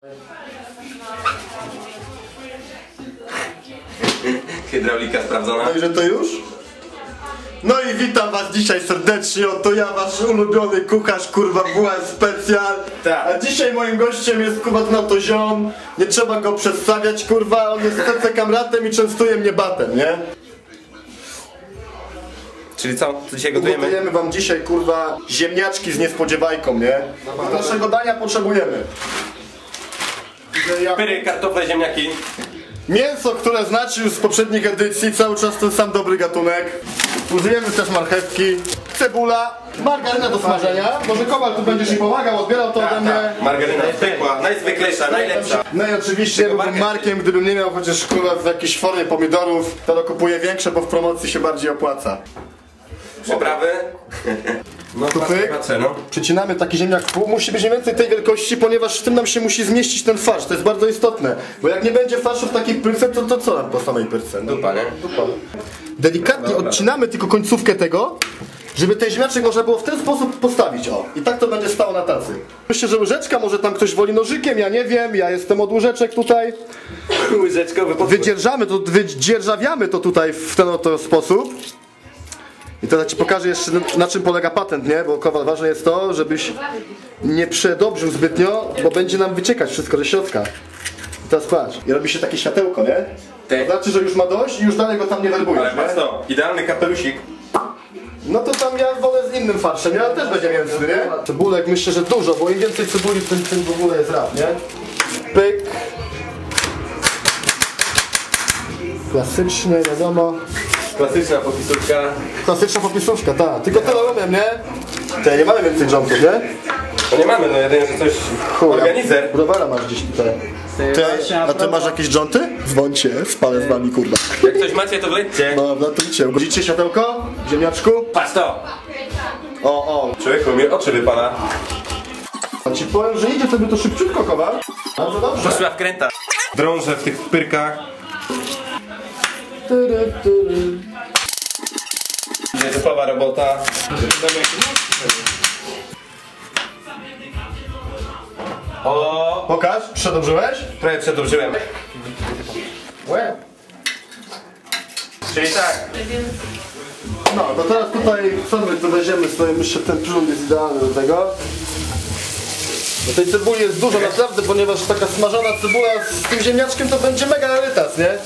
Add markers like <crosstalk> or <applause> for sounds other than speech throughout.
<laughs> Hydraulika sprawdzona. Także to już? No i witam was dzisiaj serdecznie, oto ja wasz ulubiony kucharz, kurwa, WS Specjal. Tak. A dzisiaj moim gościem jest kurwa Donato Ziom. Nie trzeba go przedstawiać, kurwa, on jest serce kamratem i częstuje mnie batem, nie? Czyli co? Co dzisiaj gotujemy? Gotujemy wam dzisiaj, kurwa, ziemniaczki z niespodziewajką, nie? Do naszego dania potrzebujemy. Ja- Pyry, kartofle, ziemniaki. Mięso, które znaczy już z poprzednich edycji, cały czas ten sam dobry gatunek. Użyjemy też marchewki, cebula, margaryna do smażenia. Może Kowal tu będziesz mi pomagał, odbierał to ode mnie. Margaryna zwykła, najzwyklejsza, najlepsza. No i oczywiście byłbym. Markiem, gdybym nie miał chociaż kurwa w jakiejś formie pomidorów, to kupuję większe, bo w promocji się bardziej opłaca. Przyprawy. <laughs> No Tu pyk. patrzę, no. Przycinamy taki ziemniak w pół, musi być mniej więcej tej wielkości, ponieważ w tym nam się musi zmieścić ten farsz, to jest bardzo istotne. Bo jak nie będzie farszu w takiej pyrce, to, to co nam po samej pyrce? No. Dupa, nie? Delikatnie odcinamy tylko końcówkę tego, żeby ten ziemniaczek można było w ten sposób postawić, o. I tak to będzie stało na tacy. Myślę, że łyżeczka, może tam ktoś woli nożykiem, ja nie wiem, ja jestem od łyżeczek tutaj. <laughs> Łyżeczkowy podpór. Wydzierżamy to, wydzierżawiamy to tutaj w ten oto sposób. I teraz ci pokażę jeszcze na czym polega patent, nie? Bo Kowal, ważne jest to, żebyś nie przedobrzył zbytnio, bo będzie nam wyciekać wszystko ze środka. I teraz patrz, i robi się takie światełko, nie? Ty. To znaczy, że już ma dość i już dalej go tam nie werbujesz, Ale patrz nie? to, idealny kapelusik. No to tam ja wolę z innym farszem, ja też będzie mięsny, nie? Cebulek myślę, że dużo, bo im więcej cebuli, tym, tym w ogóle jest rad, nie? Pyk. Klasycznie, wiadomo. Klasyczna popisówka. Klasyczna popisówka, tak. Tylko tyle umiem, nie? Te, nie mamy więcej rządów, nie? No nie mamy, no jedynie, że coś... Organizer. Browara masz gdzieś tutaj. Ty, a ty masz jakieś dżonty? Dzwońcie, spalę z wami, kurwa. Jak coś macie, to wlećcie. No, to idźcie. Godzicie światełko? Ziemniaczku? Patrz to. O, o. Człowieku, mi oczy wypala. A ci powiem, że idzie tobie to szybciutko, kowal. Bardzo dobrze. Poszła wkręta. Drążę w tych pyrkach. Tyry, tyry. Typowa robota. O, Pokaż, przedobrzyłeś? prawie przedłużyłem. Łe. Czyli tak. No, to teraz tutaj co my tu weźmiemy sobie, myślę, ten prąd jest idealny do tego. No tej cebuli jest dużo naprawdę, ponieważ taka smażona cebula z tym ziemniaczkiem to będzie mega erytas, nie?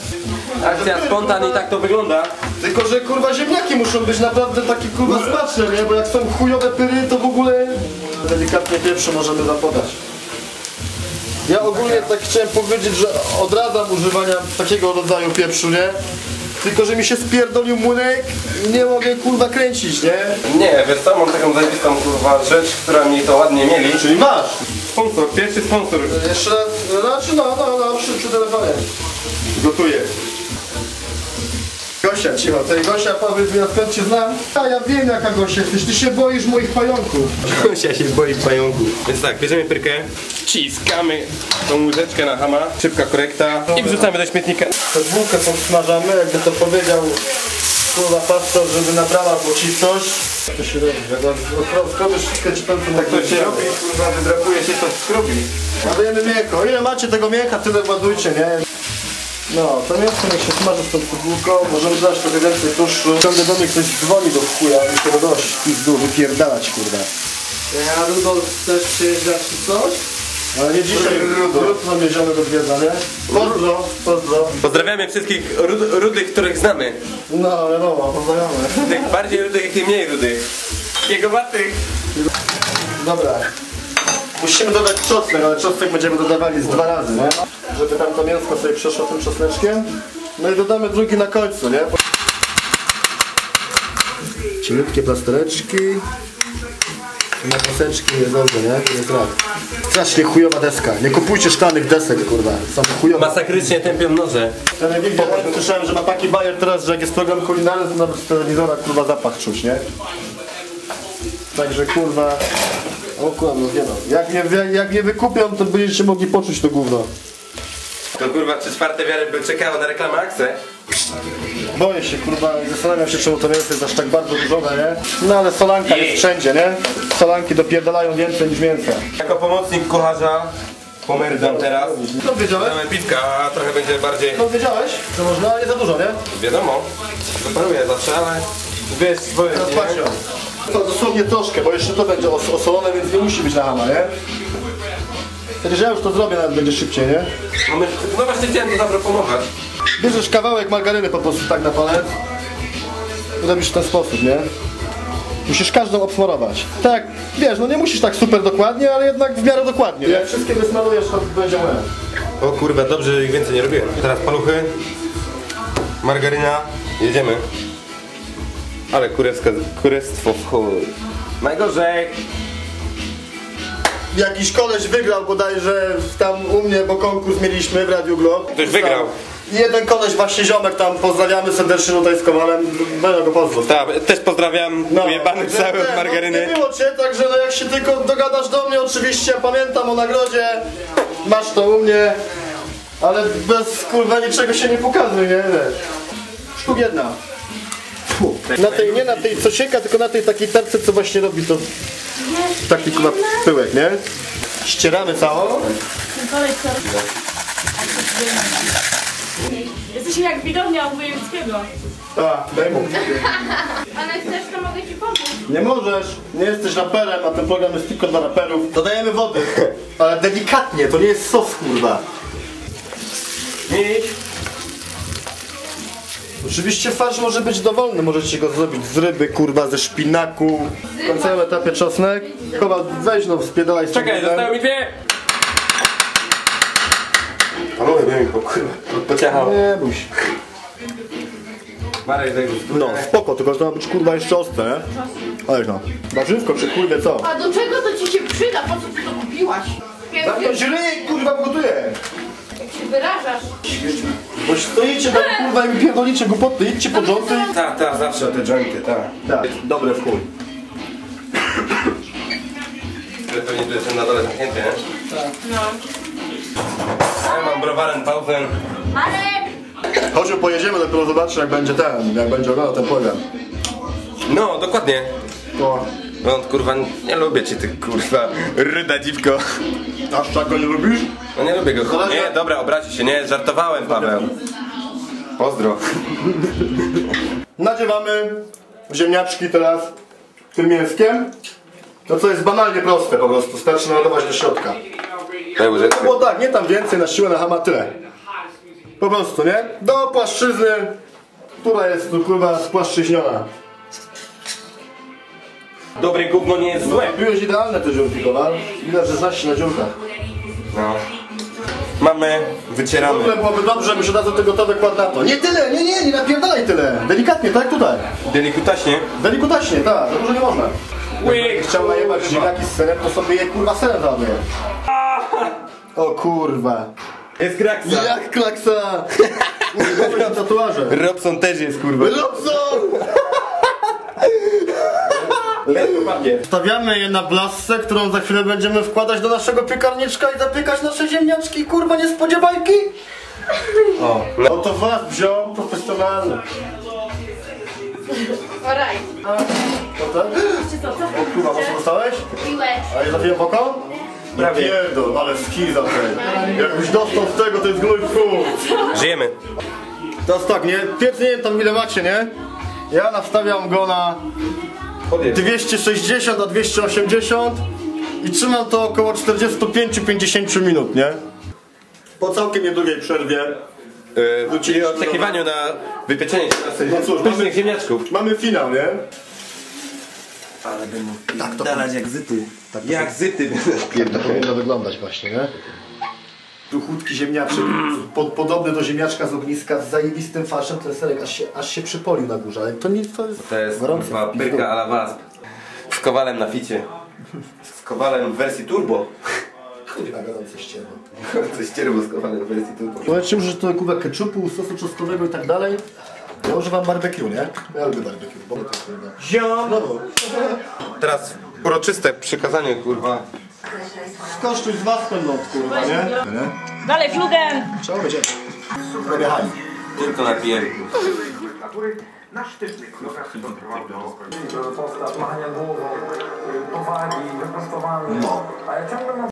Akcja spontan i tak to wygląda. Tylko, że kurwa ziemniaki muszą być naprawdę takie kurwa smaczne, nie? Bo jak są chujowe pyry, to w ogóle delikatnie pieprzu możemy zapodać. Ja ogólnie tak chciałem powiedzieć, że odradzam używania takiego rodzaju pieprzu, nie? Tylko, że mi się spierdolił młynek i nie mogę kurwa kręcić, nie? Nie, wiesz co, mam taką zajebistą kurwa rzecz, która mi to ładnie mieli. Czyli masz! Sponsor, pierwszy sponsor. Jeszcze raz, znaczy no, no, no, przy, przy telefonie. Gotuję. Gosia, cicho, tej Gosia powiedz mi, a skąd cię znam? A ja wiem jaka Gosia jesteś, ty się boisz moich pająków. Kosia się boi pająku. Więc tak, bierzemy pyrkę, wciskamy tą łyżeczkę na hama, szybka korekta i wrzucamy do śmietnika. Tę bułkę posmażamy, jakby to powiedział słowa pastor, żeby nabrała złocistość. Jak to się robi? Jak skro- skrobisz wszystkie Tak to się robi, kurwa, wydrapuje się to skrobi. Ładujemy miękko. Ile macie tego mięcha, tyle ładujcie, nie? No, to mięsko niech się smaży z tą cebulką, możemy dodać trochę więcej tłuszczu. Ciągle do mnie ktoś dzwoni do chuja, mi się to dość pizdu wypierdalać, kurwa. A Rudolf też przyjeżdża czy coś? Ale nie dzisiaj, jutro jedziemy do Wiedza, nie? Pozdro, pozdro. Pozdrawiamy wszystkich rud rudych, których znamy. No, wiadomo, pozdrawiamy. Tych bardziej rudych, jak i mniej rudych. Jegowatych. Dobra. Musimy dodać czosnek, ale czosnek będziemy dodawali z dwa razy, nie? Żeby tam to mięsko sobie przeszło tym czosneczkiem. No i dodamy drugi na końcu, nie? Cieniutkie plastereczki. Na paseczki jest dobrze, nie? To jest rad. Strasznie chujowa deska. Nie kupujcie szklanych desek, kurwa. Są chujowe. Masakrycznie tępią noże. Słyszałem, że ma taki bajer teraz, że jak jest program kulinarny, to nawet z telewizora kurwa zapach czuć, nie? Także kurwa... O kurwa, no nie no. Jak mnie, wy- jak mnie wykupią, to będziecie mogli poczuć to gówno. To kurwa, trzy czwarte wiary by czekało na reklamę Axe. Boję się kurwa i zastanawiam się czemu to mięso jest aż tak bardzo dużowe, nie? No ale solanka jest wszędzie, nie? Solanki dopierdalają więcej niż mięsa. Jako pomocnik kucharza Pomerdam teraz. No wiedziałeś? Damy piwka, a trochę będzie bardziej... No wiedziałeś, że można, ale nie za dużo, nie? Wiadomo, preparuję zawsze, ale wiesz swoje, nie? To dosłownie troszkę, bo jeszcze to będzie os osolone, więc nie musi być na hama, nie? Chociaż ja już to zrobię, nawet będzie szybciej, nie? No, my, no właśnie chciałem to zaproponować. Bierzesz kawałek margaryny po prostu tak na palec i robisz w ten sposób, nie? Musisz każdą obsmarować. Tak, wiesz, no nie musisz tak super dokładnie, ale jednak w miarę dokładnie. Jak wszystkie wysmarujesz, to będzie łeb. O kurwa, dobrze, że ich więcej nie robiłem. Teraz paluchy, margaryna, jedziemy. Ale kurewska, kurestwo w chuj. Najgorzej. Jakiś koleś wygrał bodajże tam u mnie, bo konkurs mieliśmy w Radiu Glob. Ktoś wygrał. I jeden koleś, właśnie ziomek tam, pozdrawiamy serdecznie tutaj z Kowalem, będę go pozdrow. Tak, też pozdrawiam, no, jebany także cały od margaryny. No, nie było cię, także no jak się tylko dogadasz do mnie, oczywiście pamiętam o nagrodzie, masz to u mnie, ale bez kurwa niczego się nie pokazuj, nie? Wiesz. Sztuk jedna. Na tej, nie na tej co sieka, tylko na tej takiej tarce, co właśnie robi to taki kurwa pyłek, nie? Ścieramy całą. Jesteśmy jak widownia u Wojewódzkiego. Tak, daj mu. Ale chcesz, to mogę ci pomóc. Nie możesz, nie jesteś raperem, a ten program jest tylko dla raperów. Dodajemy wody, <laughs> ale delikatnie, to nie jest sos kurwa. Miś. Oczywiście farsz może być dowolny, możecie go zrobić z ryby, kurwa, ze szpinaku. W końcowym etapie czosnek. Kowal, weź no, spiedalaj z Czekaj, zostały mi dwie. Panowie, mi po kurwa, pociechał. Nie bój się. Marek, No, spoko, tylko że to ma być kurwa jeszcze ostre, nie? Ale no, warzywko czy kurwa co? A do czego to ci się przyda? Po co ty to kupiłaś? Tak to źle, kurwa, gotuję. Jak się wyrażasz. Bo stoicie tam kurwa i mi pierdolicie głupoty, idźcie po dżonty. Tak, tak, zawsze o te jointy, tak. Tak, dobre w chuj. Że pewnie tu jestem na dole zamknięty, nie? No. Ja mam browarem pauzę. Marek! Chodźmy, pojedziemy, dopiero zobaczysz jak będzie ten, jak będzie oglądał ten program. No, dokładnie. To, No kurwa, nie lubię cię ty kurwa, ryda dziwko. aż tak go nie lubisz? No nie lubię go. Ale- Nie, dobra, obrazi się, nie, żartowałem Paweł. Pozdro. Nadziewamy ziemniaczki teraz tym mięskiem. To co jest banalnie proste po prostu, starczy naladować do środka. Daj łyżeczkę. Było tak, nie tam więcej na siłę na hama tyle. Po prostu, nie? Do płaszczyzny, która jest tu kurwa spłaszczyźniona. Dobre gówno nie jest złe. Byłeś idealne te dziurki, kowal. Znasz się na dziurkach. No. Mamy, W wycieramy. ogóle byłoby dobrze, żebyś od razu te gotowe kładł na to. Nie tyle, nie, nie, nie napierdalaj tyle. Delikatnie, tak tutaj. Delikutaśnie. Delikutaśnie, tak, za dużo nie można. Łyk. Chciał najebać ziemniaki z serem, to sobie je kurwa serem załamuje. O kurwa. Jest kraksa. Jak klaksa! Kurwa, tatuaże. Robson też jest kurwa. Robson! Lekko. Stawiamy je na blasce, którą za chwilę będziemy wkładać do naszego piekarniczka i zapiekać nasze ziemniaczki, kurwa, niespodziewajki! O, no to was wziął profesjonalny. Alright. To tak? Czy co? Co Kurwa, mocno dostałeś? A je zapiłem w oko? Prawie. Pierdol, ale skiza tej. Jakbyś dostał z tego, to jest gnój w. Żyjemy. Teraz tak, nie? Piec nie wiem tam ile macie, nie? Ja nastawiam go na Podjedź. 260 a 280 i trzymam to około 45-50 minut, nie? Po całkiem niedługiej przerwie Yy, czyli oczekiwaniu na wypieczenie się No cóż, mamy- ziemniaczków. mamy finał, nie? Tak, to dalać jak zyty. Jak zyty <laughs> Tak to powinno wyglądać właśnie, nie? Kruchutki ziemniaczek, pod, podobny do ziemniaczka z ogniska z zajebistym farszem, ten serek aż się, aż się przypolił na górze, ale to nie to jest, To jest gorące. kurwa pyrka a la wasp. Z kowalem na ficie. Z kowalem w wersji turbo. Kurwa, gorące ścierwo. Coś cierwo z kowalem w wersji turbo. Powiedzcie, że to kubek ketchupu, sosu czosnkowego i tak dalej. Ja używam barbecue, nie? Ja lubię barbecue, bo to jest kurwa. Ziom! Znowu, Teraz uroczyste przykazanie kurwa. Skosztuj z was pewną, kurwa, nie? nie? Dalej, flugę! Trzeba będzie. Hajs. Tylko na pijerku. który na sztywnych nogach doprowadził do postaw, machania głową, powagi, wyprostowania. No. Ale ciągle